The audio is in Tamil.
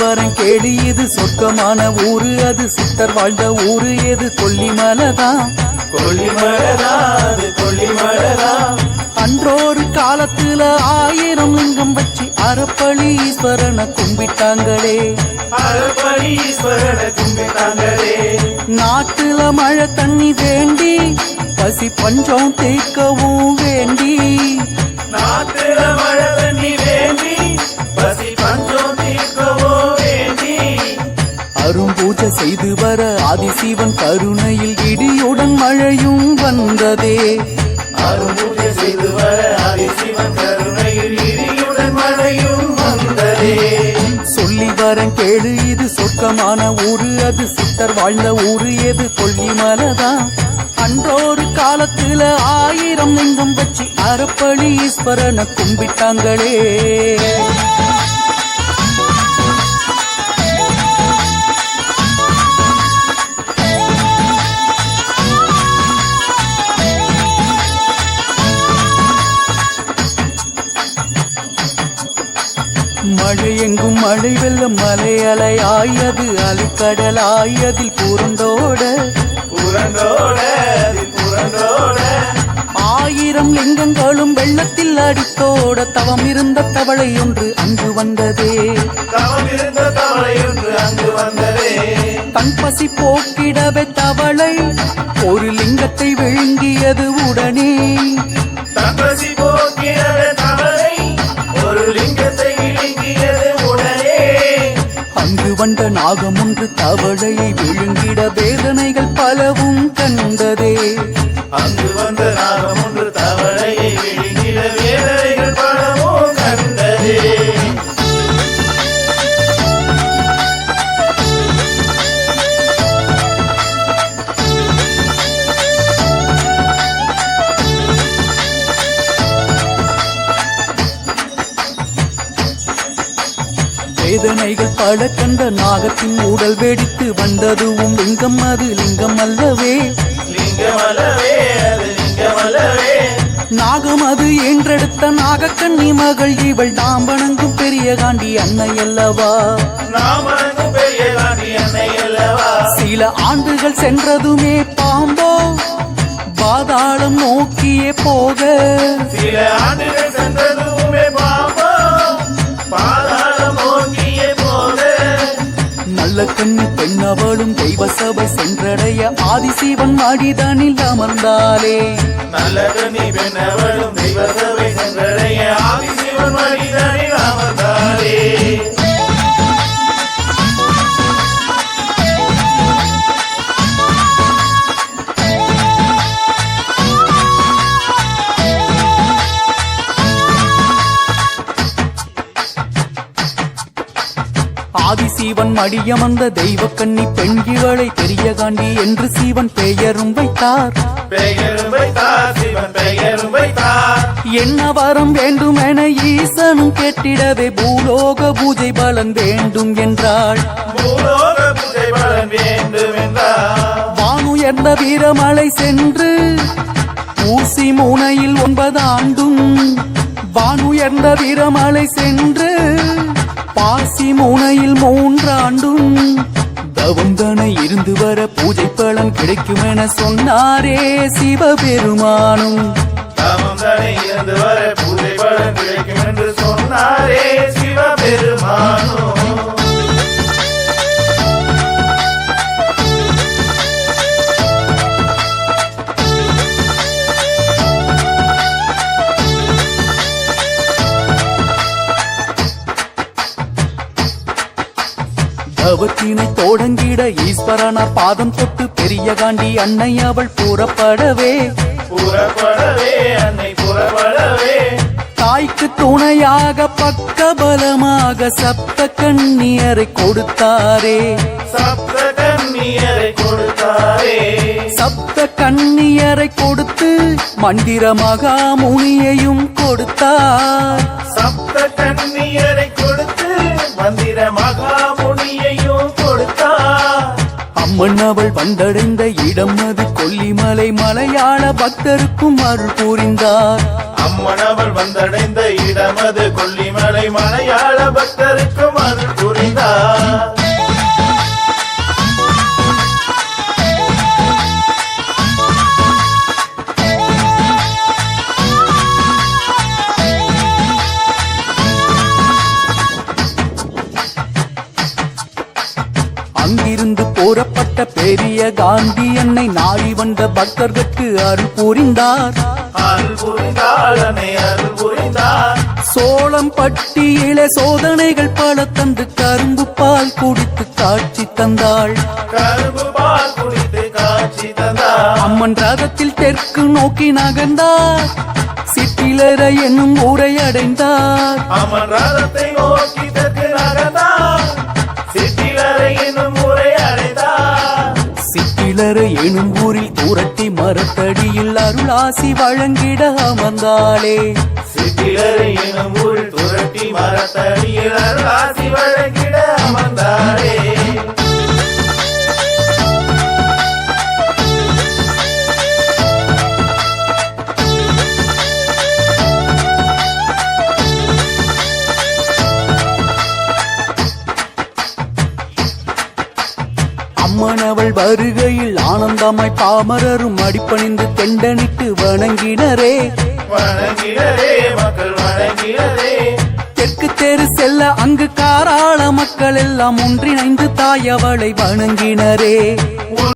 வரேன் கேளு இது சொர்க்கமான ஊரு. அது சித்தர் வாழ்ந்த ஊரு எது கொல்லிமலைதான். அன்றொரு காலத்துல ஆயிரம் லிங்கம் வச்சு அறப்பளி ஈஸ்வரனை கும்பிட்டாங்களே. நாட்டுல மழை தண்ணி வேண்டி பசி பஞ்சம் தேக்கவும் வேண்டி. அரும்பூஜை செய்து வர ஆதிசிவன் கருணையில் இடியுடன் மழையும் வந்ததே. அரும்பூஜை செய்து வர ஆதிசிவன் கருணையில் இடியுடன் மழையும் வந்ததே. சொல்லி வரேன் கேளு இது சொர்க்கமான ஊரு அது சித்தர் வாழ்ந்த ஊரு எது கொல்லிமலைதான் அன்றொரு காலத்துல ஆயிரம் லிங்கம் வச்சு அறப்பளி ஈஸ்வரனை கும்பிட்டாங்களே. மழை எங்கும் மழை வெள்ளம் மலை ஆயது அலைக்கடலாயதில் ஆயதில் புரண்டோட. அது புறந்தோட ஆயிரம் லிங்கங்களும் வெள்ளத்தில் அடித்தோட தவம் இருந்த தவளை ஒன்று அங்கு வந்ததே. தன் பசி போக்கிடவே தவளை ஒரு லிங்கத்தை விழுங்கியது உடனே. தன் பசி போக்கிடவே தவளை ஒரு லிங்கத்தை வந்த நாகம் ஒன்று தவழையை விழுங்கிட வேதனைகள் பலவும் கண்டதே. அங்கு வந்த நாகம் ஒன்று வேதனைகள் பல கண்ட நாகத்தின் உடல் வெடித்து வந்ததுவும் லிங்கம் அது லிங்கம் அல்லவே. நாகம் அது என்றெடுத்த நாகக்கண்ணி மகள் இவள் நாம் வணங்கும் பெரிய காண்டி அன்னை அல்லவா. சில ஆண்டுகள் சென்றதுமே பாம்போ. பாதாளம் நோக்கியே போக. அவளும் தெய்வ சபை சென்றடைய ஆதிசிவன் மாடிதானில் அமர்ந்தாலே நல்ல பெண்ணவளும் தெய்வ சபை சென்றடைய ஆதிசிவன் மனிதனில் அமர்ந்தாலே ஆதிசிவன் மடியமர்ந்த தெய்வ கண்ணி பெண் இவளை பெரிய காண்டி என்று சிவன் பெயரும் வைத்தார். பெயரும் வைத்தார் சிவன் பெயரும் வைத்தார். என்ன வரம் வேண்டும் என ஈசனும் கேட்டிடவே பூலோக பூஜை பலன் வேண்டும் என்றாள். வானுயர்ந்த வீரமலை சென்று ஊசி மூனையில் ஒன்பது ஆண்டும் வானுயர்ந்த வீரமலை சென்று பாசி முனையில் மூன்றாண்டும் தவந்தனை இருந்து வர பூஜை பலன் கிடைக்கும் என சொன்னாரே சிவபெருமானும். தமம் இருந்து வர பூஜை பலன் கிடைக்கும் என்று சொன்னாரே சிவபெருமானும். தவத்தினை தொடங்கிட ஈஸ்வரனார் பாதம் தொட்டு பெரிய காண்டி அன்னை அவள் புறப்படவே. புறப்படவே அன்னை புறப்படவே. தாய்க்கு துணையாக பக்கபலமாக சப்த கண்ணியரை கொடுத்தாரே. சப்த கன்னியரை கொடுத்தாரே. சப்த கண்ணியரை கொடுத்து மந்திர மகாமுனியையும் கொடுத்தார். அவள் வந்தடைந்த இடம் அது கொல்லிமலை மலையாள பக்தருக்கும் அருள் புரிந்தார். அம்மன் அவள் வந்தடைந்த இடமது கொல்லிமலை மலையாள பக்தருக்கும் அருள் புரிந்தார். போறப்பட்ட பெரிய காந்தி என்னை நாடி வந்த பக்தர்களுக்கு அருள் புரிந்தார். சோளம் பட்டியிலே சோதனைகள் பல தந்து கரும்பு பால் குடித்து காட்சி தந்தாள். அம்மன் ரதத்தில் தெற்கு நோக்கி நகர்ந்தார். சிற்றிலர என்னும் ஊரை அடைந்தார். அம்மன் ரதத்தை நோக்கி தெற்கு நகர்ந்தார். சிற்றிலர எனும் ஊரில் தூரட்டி மரத்தடியில் அருளாசி வழங்கிட அமர்ந்தாளே. சிற்றிலரை என்னும் ஊரில் துரட்டி மரத்தடியில் அருளாசி வழங்கிட அமர்ந்தாளே. அவள் வருகையில் ஆனந்தமாய் பாமரரும் அடிப்பணிந்து தெண்டனிட்டு வணங்கினரே. தெற்கு தெரு செல்ல அங்கு காராள மக்கள் எல்லாம் ஒன்றிணைந்து தாய் அவளை வணங்கினரே.